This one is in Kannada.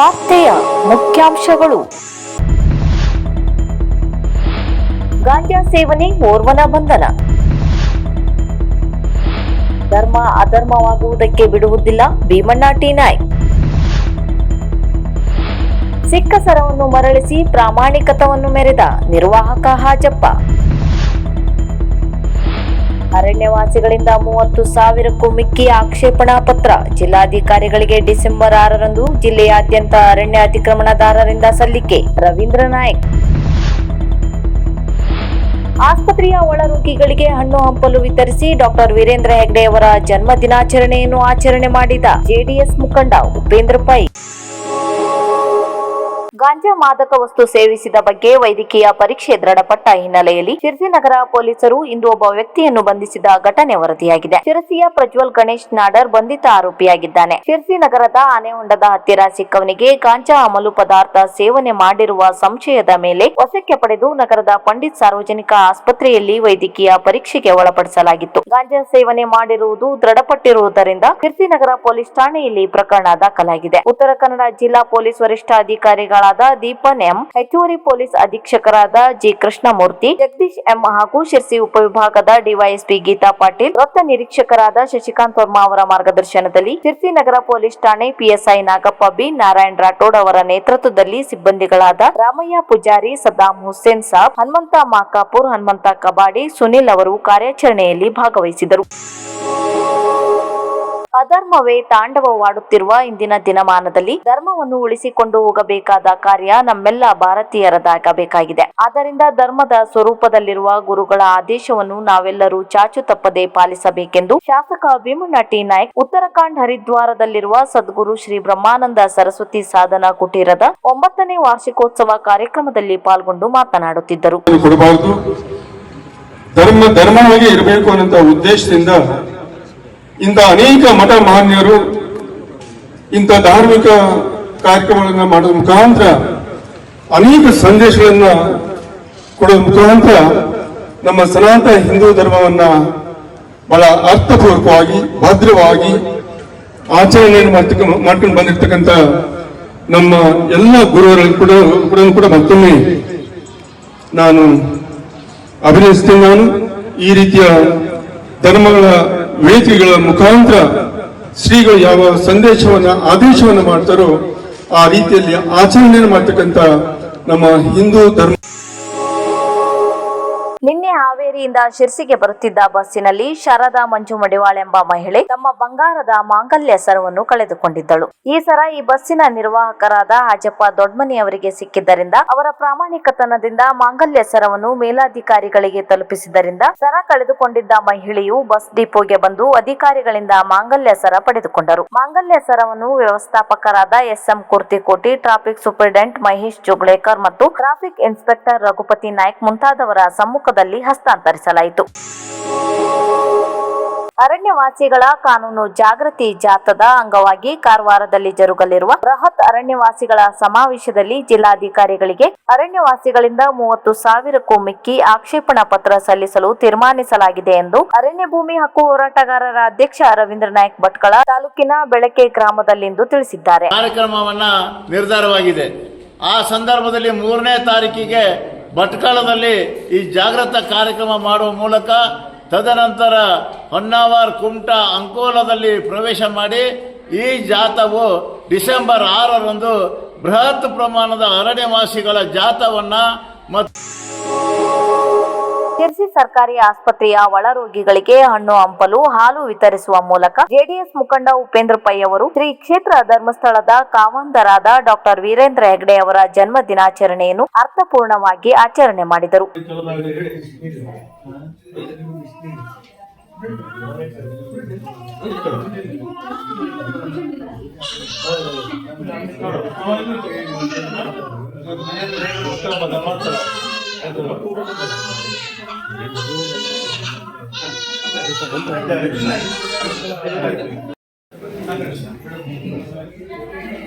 ವಾರ್ತೆಯ ಮುಖ್ಯಾಂಶಗಳು. ಗಾಂಜಾ ಸೇವನೆ ಓರ್ವನ ಬಂಧನ. ಧರ್ಮ ಅಧರ್ಮವಾಗುವುದಕ್ಕೆ ಬಿಡುವುದಿಲ್ಲ ಭೀಮಣ್ಣ ಟಿ ನಾಯ್ಕ್ ಸಿಕ್ಕ ಸರವನ್ನು ಮರಳಿಸಿ ಪ್ರಾಮಾಣಿಕತವನ್ನು ಮೆರೆದ ನಿರ್ವಾಹಕ ಹಾಜಪ್ಪ. ಅರಣ್ಯವಾಸಿಗಳಿಂದ ಮೂವತ್ತು ಸಾವಿರಕ್ಕೂ ಮಿಕ್ಕಿ ಆಕ್ಷೇಪಣಾ ಪತ್ರ. ಜಿಲ್ಲಾಧಿಕಾರಿಗಳಿಗೆ ಡಿಸೆಂಬರ್ ಆರರಂದು ಜಿಲ್ಲೆಯಾದ್ಯಂತ ಅರಣ್ಯ ಅತಿಕ್ರಮಣದಾರರಿಂದ ಸಲ್ಲಿಕೆ. ರವೀಂದ್ರ ನಾಯಕ್. ಆಸ್ಪತ್ರೆಯ ಒಳರೋಗಿಗಳಿಗೆ ಹಣ್ಣು ಹಂಪಲು ವಿತರಿಸಿ ಡಾಕ್ಟರ್ ವೀರೇಂದ್ರ ಹೆಗ್ಡೆಯವರ ಜನ್ಮ ದಿನಾಚರಣೆಯನ್ನು ಆಚರಣೆ ಮಾಡಿದ ಜೆಡಿಎಸ್ ಮುಖಂಡ ಉಪೇಂದ್ರ ಪೈ. ಗಾಂಜಾ ಮಾದಕ ವಸ್ತು ಸೇವಿಸಿದ ಬಗ್ಗೆ ವೈದ್ಯಕೀಯ ಪರೀಕ್ಷೆ ದೃಢಪಟ್ಟ ಹಿನ್ನೆಲೆಯಲ್ಲಿ ಶಿರಸಿ ನಗರ ಪೊಲೀಸರು ಇಂದು ಒಬ್ಬ ವ್ಯಕ್ತಿಯನ್ನು ಬಂಧಿಸಿದ ಘಟನೆ ವರದಿಯಾಗಿದೆ. ಶಿರಸಿಯ ಪ್ರಜ್ವಲ್ ಗಣೇಶ್ ನಾಡರ್ ಬಂಧಿತ ಆರೋಪಿಯಾಗಿದ್ದಾನೆ. ಶಿರಸಿ ನಗರದ ಆನೆಹೊಂಡದ ಹತ್ತಿರ ಸಿಕ್ಕವನಿಗೆ ಗಾಂಜಾ ಅಮಲು ಪದಾರ್ಥ ಸೇವನೆ ಮಾಡಿರುವ ಸಂಶಯದ ಮೇಲೆ ವಶಕ್ಕೆ ಪಡೆದು ನಗರದ ಪಂಡಿತ್ ಸಾರ್ವಜನಿಕ ಆಸ್ಪತ್ರೆಯಲ್ಲಿ ವೈದ್ಯಕೀಯ ಪರೀಕ್ಷೆಗೆ ಒಳಪಡಿಸಲಾಗಿತ್ತು. ಗಾಂಜಾ ಸೇವನೆ ಮಾಡಿರುವುದು ದೃಢಪಟ್ಟಿರುವುದರಿಂದ ಶಿರಸಿ ನಗರ ಪೊಲೀಸ್ ಠಾಣೆಯಲ್ಲಿ ಪ್ರಕರಣ ದಾಖಲಾಗಿದೆ. ಉತ್ತರ ಕನ್ನಡ ಜಿಲ್ಲಾ ಪೊಲೀಸ್ ವರಿಷ್ಠಾಧಿಕಾರಿಗಳಾದ ದೀಪನ್ ಎಂ, ಹೆಚ್ಚುವರಿ ಪೊಲೀಸ್ ಅಧೀಕ್ಷಕರಾದ ಜಿ ಕೃಷ್ಣಮೂರ್ತಿ, ಜಗದೀಶ್ ಎಂ ಹಾಗೂ ಶಿರ್ಸಿ ಉಪವಿಭಾಗದ ಡಿವೈಎಸ್ಪಿ ಗೀತಾ ಪಾಟೀಲ್, ವೃತ್ತ ನಿರೀಕ್ಷಕರಾದ ಶಶಿಕಾಂತ್ ವರ್ಮಾ ಅವರ ಮಾರ್ಗದರ್ಶನದಲ್ಲಿ ಶಿರ್ಸಿ ನಗರ ಪೊಲೀಸ್ ಠಾಣೆ ಪಿಎಸ್ಐ ನಾಗಪ್ಪ ಬಿ ನಾರಾಯಣ್ ರಾಠೋಡ್ ಅವರ ನೇತೃತ್ವದಲ್ಲಿ ಸಿಬ್ಬಂದಿಗಳಾದ ರಾಮಯ್ಯ ಪೂಜಾರಿ ಸದ್ದಾಂ ಹುಸೇನ್ ಸಾಬ್, ಹನುಮಂತ ಮಾಕಾಪುರ್, ಹನುಮಂತ ಕಬಾಡಿ, ಸುನಿಲ್ ಅವರು ಕಾರ್ಯಾಚರಣೆಯಲ್ಲಿ ಭಾಗವಹಿಸಿದರು. ಅಧರ್ಮವೇ ತಾಂಡವವಾಡುತ್ತಿರುವ ಇಂದಿನ ದಿನಮಾನದಲ್ಲಿ ಧರ್ಮವನ್ನು ಉಳಿಸಿಕೊಂಡು ಹೋಗಬೇಕಾದ ಕಾರ್ಯ ನಮ್ಮೆಲ್ಲ ಭಾರತೀಯರದಾಗಬೇಕಾಗಿದೆ. ಆದ್ದರಿಂದ ಧರ್ಮದ ಸ್ವರೂಪದಲ್ಲಿರುವ ಗುರುಗಳ ಆದೇಶವನ್ನು ನಾವೆಲ್ಲರೂ ಚಾಚು ತಪ್ಪದೆ ಪಾಲಿಸಬೇಕೆಂದು ಶಾಸಕ ಭೀಮಣ್ಣ ಟಿ. ನಾಯ್ಕ್, ಉತ್ತರಾಖಂಡ್ ಹರಿದ್ವಾರದಲ್ಲಿರುವ ಸದ್ಗುರು ಶ್ರೀ ಬ್ರಹ್ಮಾನಂದ ಸರಸ್ವತಿ ಸಾಧನಾ ಕುಟೀರದ ಒಂಬತ್ತನೇ ವಾರ್ಷಿಕೋತ್ಸವ ಕಾರ್ಯಕ್ರಮದಲ್ಲಿ ಪಾಲ್ಗೊಂಡು ಮಾತನಾಡುತ್ತಿದ್ದರು. ಧರ್ಮ ಧರ್ಮವಾಗಿ ಇರಬೇಕು ಅನ್ನೋ ಉದ್ದೇಶದಿಂದ ಇಂಥ ಅನೇಕ ಮಠ ಮಾನ್ಯರು ಇಂಥ ಧಾರ್ಮಿಕ ಕಾರ್ಯಕ್ರಮಗಳನ್ನ ಮಾಡೋದ್ರ ಮುಖಾಂತರ ಅನೇಕ ಸಂದೇಶಗಳನ್ನ ಕೊಡೋದ್ರ ಮುಖಾಂತರ ನಮ್ಮ ಸನಾತನ ಹಿಂದೂ ಧರ್ಮವನ್ನ ಬಹಳ ಅರ್ಥಪೂರ್ವಕವಾಗಿ, ಭದ್ರವಾಗಿ ಆಚರಣೆಯನ್ನು ಮಾಡ್ಕೊಂಡು ಬಂದಿರ್ತಕ್ಕಂಥ ನಮ್ಮ ಎಲ್ಲ ಗುರುಗಳಲ್ಲಿ ಕೂಡ ಕೂಡ ಕೂಡ ಮತ್ತೊಮ್ಮೆ ನಾನು ಅಭಿನಯಿಸ್ತೇನೆ ನಾನು. ಈ ರೀತಿಯ ಧರ್ಮಗಳ ವೇದಿಕೆಗಳ ಮುಖಾಂತರ ಶ್ರೀಗಳು ಯಾವ ಸಂದೇಶವನ್ನ ಆದೇಶವನ್ನು ಮಾಡ್ತಾರೋ ಆ ರೀತಿಯಲ್ಲಿ ಆಚರಣೆಯನ್ನು ಮಾಡ್ತಕ್ಕಂಥ ನಮ್ಮ ಹಿಂದೂ ಧರ್ಮ ನಿನ್ನೆ ಹಾವೇರಿಯಿಂದ ಶಿರ್ಸಿಗೆ ಬರುತ್ತಿದ್ದ ಬಸ್ಸಿನಲ್ಲಿ ಶಾರದಾ ಮಂಜು ಮಡಿವಾಳ್ ಎಂಬ ಮಹಿಳೆ ತಮ್ಮ ಬಂಗಾರದ ಮಾಂಗಲ್ಯ ಸರವನ್ನು ಕಳೆದುಕೊಂಡಿದ್ದಳು. ಈ ಸರ ಈ ಬಸ್ಸಿನ ನಿರ್ವಾಹಕರಾದ ಹಾಜಪ್ಪ ದೊಡ್ಮನಿ ಅವರಿಗೆ ಸಿಕ್ಕಿದ್ದರಿಂದ ಅವರ ಪ್ರಾಮಾಣಿಕತನದಿಂದ ಮಾಂಗಲ್ಯ ಸರವನ್ನು ಮೇಲಾಧಿಕಾರಿಗಳಿಗೆ ತಲುಪಿಸಿದ್ದರಿಂದ ಸರ ಕಳೆದುಕೊಂಡಿದ್ದ ಮಹಿಳೆಯು ಬಸ್ ಡಿಪೋಗೆ ಬಂದು ಅಧಿಕಾರಿಗಳಿಂದ ಮಾಂಗಲ್ಯ ಸರ ಪಡೆದುಕೊಂಡರು. ಮಾಂಗಲ್ಯ ಸರವನ್ನು ವ್ಯವಸ್ಥಾಪಕರಾದ SM Kurtikoti, traffic superintendent Mahesh Juglekar ಮತ್ತು ಟ್ರಾಫಿಕ್ ಇನ್ಸ್ಪೆಕ್ಟರ್ ರಘುಪತಿ ನಾಯ್ಕ್ ಮುಂತಾದವರ ಸಮ್ಮುಖದಲ್ಲಿ ಹಸ್ತಾಂತರಿಸಲಾಯಿತು. ಅರಣ್ಯವಾಸಿಗಳ ಕಾನೂನು ಜಾಗೃತಿ ಜಾಥಾದ ಅಂಗವಾಗಿ ಕಾರವಾರದಲ್ಲಿ ಜರುಗಲಿರುವ ಬೃಹತ್ ಅರಣ್ಯವಾಸಿಗಳ ಸಮಾವೇಶದಲ್ಲಿ ಜಿಲ್ಲಾಧಿಕಾರಿಗಳಿಗೆ ಅರಣ್ಯವಾಸಿಗಳಿಂದ ಮೂವತ್ತು ಸಾವಿರಕ್ಕೂ ಮಿಕ್ಕಿ ಆಕ್ಷೇಪಣಾ ಪತ್ರ ಸಲ್ಲಿಸಲು ತೀರ್ಮಾನಿಸಲಾಗಿದೆ ಎಂದು ಅರಣ್ಯ ಭೂಮಿ ಹಕ್ಕು ಹೋರಾಟಗಾರರ ಅಧ್ಯಕ್ಷ ರವೀಂದ್ರ ನಾಯಕ್ ಭಟ್ಕಳ ತಾಲೂಕಿನ ಬೆಳಕೆ ಗ್ರಾಮದಲ್ಲಿಂದು ತಿಳಿಸಿದ್ದಾರೆ. ಕಾರ್ಯಕ್ರಮವನ್ನ ನಿರ್ಧಾರವಾಗಿದೆ. ಆ ಸಂದರ್ಭದಲ್ಲಿ ಮೂರನೇ ತಾರೀಕಿಗೆ ಭಟ್ಕಳದಲ್ಲಿ ಈ ಜಾಗೃತ ಕಾರ್ಯಕ್ರಮ ಮಾಡುವ ಮೂಲಕ ತದನಂತರ ಹೊನ್ನಾವರ್ ಕುಮಟ ಅಂಕೋಲದಲ್ಲಿ ಪ್ರವೇಶ ಮಾಡಿ ಈ ಜಾಥವು ಡಿಸೆಂಬರ್ ಆರರಂದು ಬೃಹತ್ ಪ್ರಮಾಣದ ಅರಣ್ಯವಾಸಿಗಳ ಜಾಥವನ್ನ ಮತ್ತು ಶಿರ್ಸಿ ಸರ್ಕಾರಿ ಆಸ್ಪತ್ರೆಯ ಒಳರೋಗಿಗಳಿಗೆ ಹಣ್ಣು, ಹಂಪಲು, ಹಾಲು ವಿತರಿಸುವ ಮೂಲಕ ಜೆಡಿಎಸ್ ಮುಖಂಡ ಉಪೇಂದ್ರ ಪೈ ಅವರು ಶ್ರೀ ಕ್ಷೇತ್ರ ಧರ್ಮಸ್ಥಳದ ಕಾವಂದರಾದ ಡಾಕ್ಟರ್ ವೀರೇಂದ್ರ ಹೆಗ್ಡೆ ಅವರ ಜನ್ಮ ದಿನಾಚರಣೆಯನ್ನು ಅರ್ಥಪೂರ್ಣವಾಗಿ ಆಚರಣೆ ಮಾಡಿದರು. Thank you.